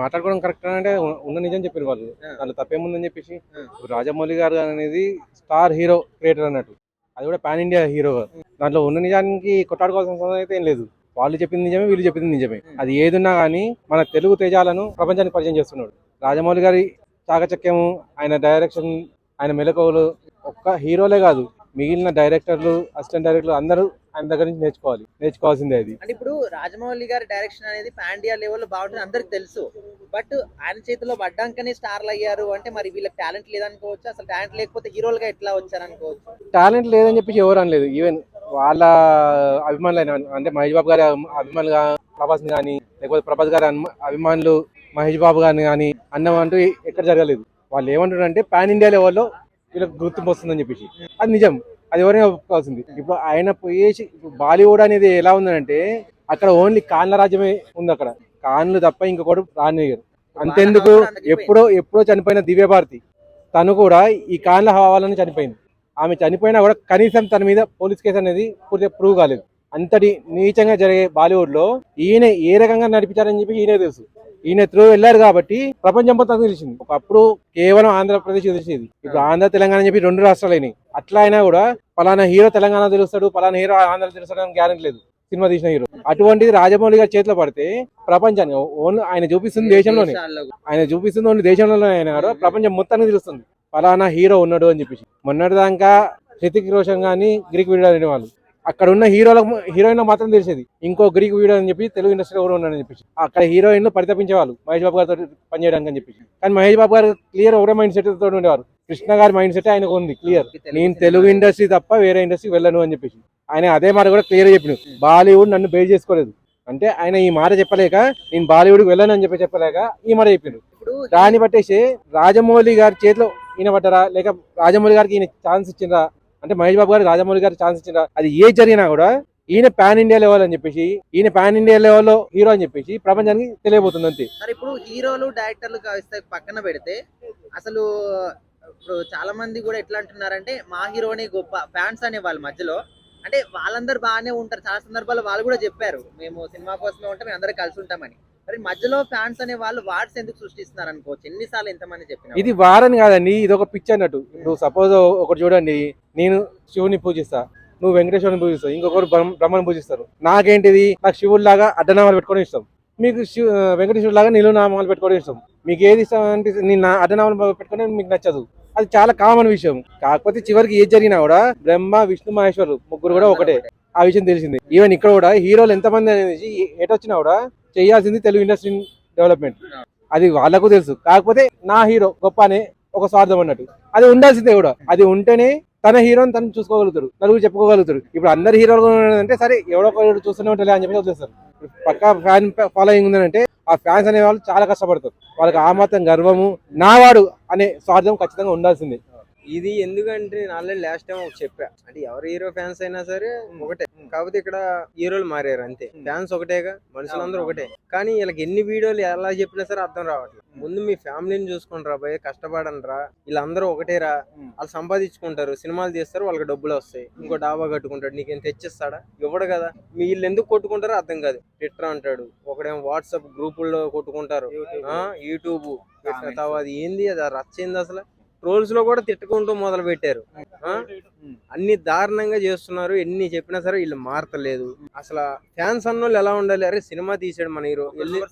మాట్లాడుకోవడం కరెక్ట్ అంటే ఉన్న నిజం చెప్పారు వాళ్ళు. వాళ్ళు తప్పేముందని చెప్పేసి రాజమౌళి గారు అనేది స్టార్ హీరో క్రియేటర్ అన్నట్టు. అది కూడా పాన్ ఇండియా హీరో. దాంట్లో ఉన్న నిజానికి కొట్టాడుకోవాల్సిన అవసరం అయితే ఏం లేదు. వాళ్ళు చెప్పింది నిజమే వీళ్ళు చెప్పింది నిజమే. అది ఏదున్నా కానీ మన తెలుగు తేజాలను ప్రపంచానికి పరిచయం చేస్తున్నాడు. రాజమౌళి గారి చాకచక్యము ఆయన డైరెక్షన్ ఆయన మెలకువలు ఒక్క హీరోలే కాదు. మిగిలిన డైరెక్టర్లు అసిస్టెంట్ డైరెక్టర్లు అందరూ ఆయన దగ్గర నుంచి నేర్చుకోవాలి. నేర్చుకోవాల్సిందే అది. అంటే ఇప్పుడు రాజమౌళి గారి డైరెక్షన్ అనేది పాండియా లెవెల్లో బాగుంటుంది అందరికి తెలుసు. బట్ ఆయన చేతిలో పడ్డాకనే స్టార్లు అయ్యారు అంటే మరి వీళ్ళకి టాలెంట్ లేదనుకోవచ్చు అసలు టాలెంట్ లేకపోతే హీరోలుగా ఎట్లా వచ్చారు అనుకోవచ్చు టాలెంట్ లేదని చెప్పేసి ఎవరు అనలేదు. ఈవెన్ వాళ్ళ అభిమానులు అంటే మహేష్ బాబు గారి అభిమ- అభిమానులు ప్రభాస్ కానీ లేకపోతే ప్రభాస్ గారి అభిమానులు మహేష్ బాబు గారిని కానీ అన్నం అంటూ ఎక్కడ జరగలేదు. వాళ్ళు ఏమంటారు అంటే పాన్ ఇండియా లెవెల్లో వీళ్ళకి గుర్తింపు వస్తుందని చెప్పేసి. అది నిజం. అది ఎవరైనా ఒప్పుకోవాల్సింది. ఇప్పుడు ఆయన పోయేసి ఇప్పుడు బాలీవుడ్ అనేది ఎలా ఉందంటే అక్కడ ఓన్లీ కాన్ల రాజ్యమే ఉంది అక్కడ. కాన్లు తప్ప ఇంకొకటి రానియరు అంతెందుకు? ఎప్పుడో ఎప్పుడో చనిపోయిన దివ్యభారతి. తను కూడా ఈ కాన్ల హవాలని చనిపోయింది. ఆమె చనిపోయినా కూడా కనీసం తన మీద పోలీస్ కేసు అనేది పూర్తిగా ప్రూవ్ కాలేదు. అంతటి నీచంగా జరిగే బాలీవుడ్లో ఈయన ఏ రకంగా నడిపించారని చెప్పి ఈయనే తెలుసు. ఈయన త్రూ వెళ్ళారు కాబట్టి ప్రపంచం మొత్తం తెలిసింది. ఒకప్పుడు కేవలం ఆంధ్రప్రదేశ్ తెలిసింది. ఇప్పుడు ఆంధ్ర తెలంగాణ అని చెప్పి రెండు రాష్ట్రాలు అయినాయి. అట్లా అయినా కూడా పలానా హీరో తెలంగాణ తెలుస్తాడు పలానా హీరో ఆంధ్ర తెలుస్తాడు అని గ్యారెంటీ లేదు. సినిమా తీసిన హీరో. అటువంటిది రాజమౌళి గారి చేతిలో పడితే ప్రపంచాన్ని ఓన్లీ ఆయన చూపిస్తుంది దేశంలోనే. ఆయన చూపిస్తుంది ఓన్లీ దేశంలోనే ఆయన కూడా ప్రపంచం మొత్తానికి తెలుస్తుంది. ఫలానా హీరో ఉన్నాడు అని చెప్పేసి. మొన్నటి దాకా హృతిక్ రోషన్ కానీ గ్రీక్ వీడియో అనే వాళ్ళు. అక్కడ ఉన్న హీరోలకు హీరోయిన్ మాత్రం తెలిసేది. ఇంకో గ్రీక్ వీడియో అని చెప్పి తెలుగు ఇండస్ట్రీలో కూడా ఉన్నాడని చెప్పేసి. అక్కడ హీరోయిన్లు పరితపించేవాళ్ళు. మహేష్ బాబు గారితో పనిచేయడానికి అని చెప్పేసి. కానీ మహేష్ బాబు గారు క్లియర్ ఒకటే మైండ్ సెట్ తోటి ఉండేవారు. కృష్ణ గారి మైండ్ సెట్ ఆయనకు ఉంది క్లియర్ నేను తెలుగు ఇండస్ట్రీ తప్ప వేరే ఇండస్ట్రీ వెళ్ళను అని చెప్పేసి. ఆయన అదే మాట కూడా క్లియర్ చెప్పిన బాలీవుడ్ నన్ను బేస్ చేసుకోలేదు. అంటే ఆయన ఈ మాట చెప్పలేక నేను బాలీవుడ్కి వెళ్ళను అని చెప్పి చెప్పలేక ఈ మాట చెప్పిండు దాన్ని బట్టేసి రాజమౌళి గారి చేతిలో ఈయన పడ్డరా? లేక రాజమౌళి గారికి ఈయన ఛాన్స్ ఇచ్చిండ్రా? అంటే మహేష్ బాబు గారు రాజమౌళి గారికి ఛాన్స్ ఇచ్చిండ్రా? అది ఏ జరిగినా కూడా ఈయన పాన్ ఇండియా లెవెల్ అని చెప్పేసి ఈయన పాన్ ఇండియా లెవెల్లో హీరో అని చెప్పేసి ప్రపంచానికి తెలియబోతుంది అంతే. ఇప్పుడు హీరోలు డైరెక్టర్లు పక్కన పెడితే అసలు ఇప్పుడు చాలా మంది కూడా ఎట్లా అంటున్నారంటే మా హీరోనే గొప్ప ఫ్యాన్స్ అనే వాళ్ళ మధ్యలో. అంటే వాళ్ళందరూ బాగానే ఉంటారు. చాలా సందర్భాల్లో వాళ్ళు కూడా చెప్పారు మేము సినిమా కోసమే ఉంటాం మేము అందరం కలిసి ఉంటామని. మరి మధ్యలో ఫ్యాన్స్ అనే వాళ్ళు వాట్స్ ఎందుకు సృష్టిస్తున్నారు అనుకోవచ్చు? ఎన్నిసార్లు ఎంతమంది చెప్పిన ఇది వారని కాదండి ఇది ఒక పిక్చర్ అన్నట్టు. ఇప్పుడు సపోజ్ ఒకటి చూడండి నేను శివుని పూజిస్తా నువ్వు వెంకటేశ్వరుని పూజిస్తావు ఇంకొకరు బ్రహ్మ- బ్రహ్మను పూజిస్తారు. నాకేంటిది? నాకు శివుడిలాగా అడ్డనామాలు పెట్టుకోవడం ఇష్టం. మీకు శివ వెంకటేశ్వరుడు లాగా నిలునామాలు పెట్టుకోవడం ఇష్టం. మీకు ఏది ఇష్టం అంటే నేను నా అడ్డనామాలు పెట్టుకోవడం మీకు నచ్చదు. అది చాలా కామన్ విషయం. కాకపోతే చివరికి ఏది జరిగినా కూడా బ్రహ్మ విష్ణు మహేశ్వరు ముగ్గురు కూడా ఒకటే. ఆ విషయం తెలిసింది. ఈవెన్ ఇక్కడ కూడా హీరోలు ఎంతమంది అనేది ఎటొచ్చినా కూడా చేయాల్సింది తెలుగు ఇండస్ట్రీ డెవలప్మెంట్. అది వాళ్ళకు తెలుసు. కాకపోతే నా హీరో గొప్ప అనే ఒక స్వార్థం అన్నట్టు. అది ఉండాల్సిందే కూడా. అది ఉంటేనే తన హీరోని తను చూసుకోగలుగుతారు నలుగురు చెప్పుకోగలుగుతారు. ఇప్పుడు అందరు హీరోలు అంటే సరే ఎవడో ఒకరు చూస్తూనే ఉంటారు అని చెప్పి వదిలేస్తారు. పక్కా ఫ్యాన్ ఫాలోయింగ్ ఉందంటే ఆ ఫ్యాన్స్ అనే వాళ్ళు చాలా కష్టపడతారు. వాళ్ళకి ఆ మాత్రం గర్వము నావాడు అనే స్వార్థం ఖచ్చితంగా ఉండాల్సిందే. ఇది ఎందుకంటే నేను ఆల్రెడీ లాస్ట్ టైం ఒక చెప్పా. అంటే ఎవరు హీరో ఫ్యాన్స్ అయినా సరే ఒకటే. కాకపోతే ఇక్కడ హీరోలు మారారు అంతే. ఫ్యాన్స్ ఒకటేగా మనుషులందరూ ఒకటే. కానీ వీళ్ళకి ఎన్ని వీడియోలు ఎలా చెప్పినా సరే అర్థం రావట్లేదు. ముందు మీ ఫ్యామిలీని చూసుకుని రా భయ్ కష్టపడండి రా. వీళ్ళందరూ ఒకటేరా వాళ్ళు సంపాదించుకుంటారు సినిమాలు తీస్తారు వాళ్ళకి డబ్బులు వస్తాయి. ఇంకో డాబా కట్టుకుంటాడు నీకేం తెచ్చిస్తాడా? ఇవ్వడు కదా. మీ వీళ్ళు ఎందుకు కొట్టుకుంటారో అర్థం కాదు. ట్విట్టర్ అంటాడు ఒకడేమో వాట్సాప్ గ్రూపుల్లో కొట్టుకుంటారు. ఆ యూట్యూబ్. అది ఏంది అది రచ్చ ఏంది అసలు? ట్రోల్స్లో కూడా తిట్టుకుంటూ మొదలు పెట్టారు? అన్ని దారుణంగా చేస్తున్నారు. ఎన్ని చెప్పినా సరే వీళ్ళు మారతలేదు. అసలు ఫ్యాన్స్ అన్నోళ్ళు ఎలా ఉండాలి? అరే సినిమా తీసాడు మన హీరో.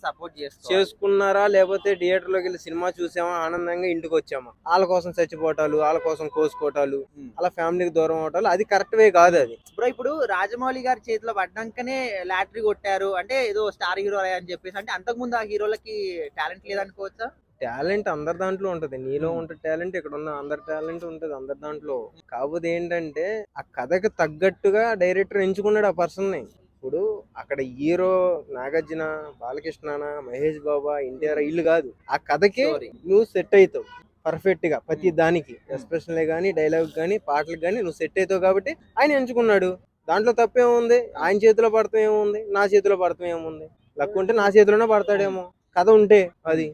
సపోర్ట్ చేసుకున్నారా? లేకపోతే థియేటర్లోకి వెళ్ళి సినిమా చూసామా? ఆనందంగా ఇంటికి వచ్చామా? వాళ్ళ కోసం చచ్చిపోవటాలు వాళ్ళ కోసం కోసుకోవటాలు. అలా ఫ్యామిలీకి దూరం అవటాలు అది కరెక్ట్ వే కాదు అది. బ్రో ఇప్పుడు రాజమౌళి గారి చేతిలో పడ్డాకనే లాటరీ కొట్టారు. అంటే ఏదో స్టార్ హీరో అని చెప్పేసి. అంటే అంతకుముందు ఆ హీరోలకి టాలెంట్ లేదనుకోవచ్చా? టాలెంట్ అందరి దాంట్లో ఉంటది. నీలో ఉంటే టాలెంట్ ఇక్కడ ఉన్న అందరి టాలెంట్ ఉంటది అందరి దాంట్లో. కాకపోతే ఏంటంటే ఆ కథకు తగ్గట్టుగా డైరెక్టర్ ఎంచుకున్నాడు ఆ పర్సన్ని ఇప్పుడు అక్కడ హీరో నాగార్జున బాలకృష్ణ మహేష్ బాబా ఎన్టీఆర్ ఇల్లు కాదు. ఆ కథకి. నువ్వు సెట్ అవుతావు పర్ఫెక్ట్గా ప్రతి దానికి. ఎక్స్ప్రెషన్ కానీ డైలాగ్ కానీ పాటలకు కానీ నువ్వు సెట్ అవుతావు కాబట్టి ఆయన ఎంచుకున్నాడు. దాంట్లో తప్పేముంది ఆయన చేతిలో పడతాం ఏముంది? నా చేతిలో పడతాం ఏముంది? లక్ ఉంటే నా చేతిలోనే పడతాడేమో. కథ ఉంటే అది.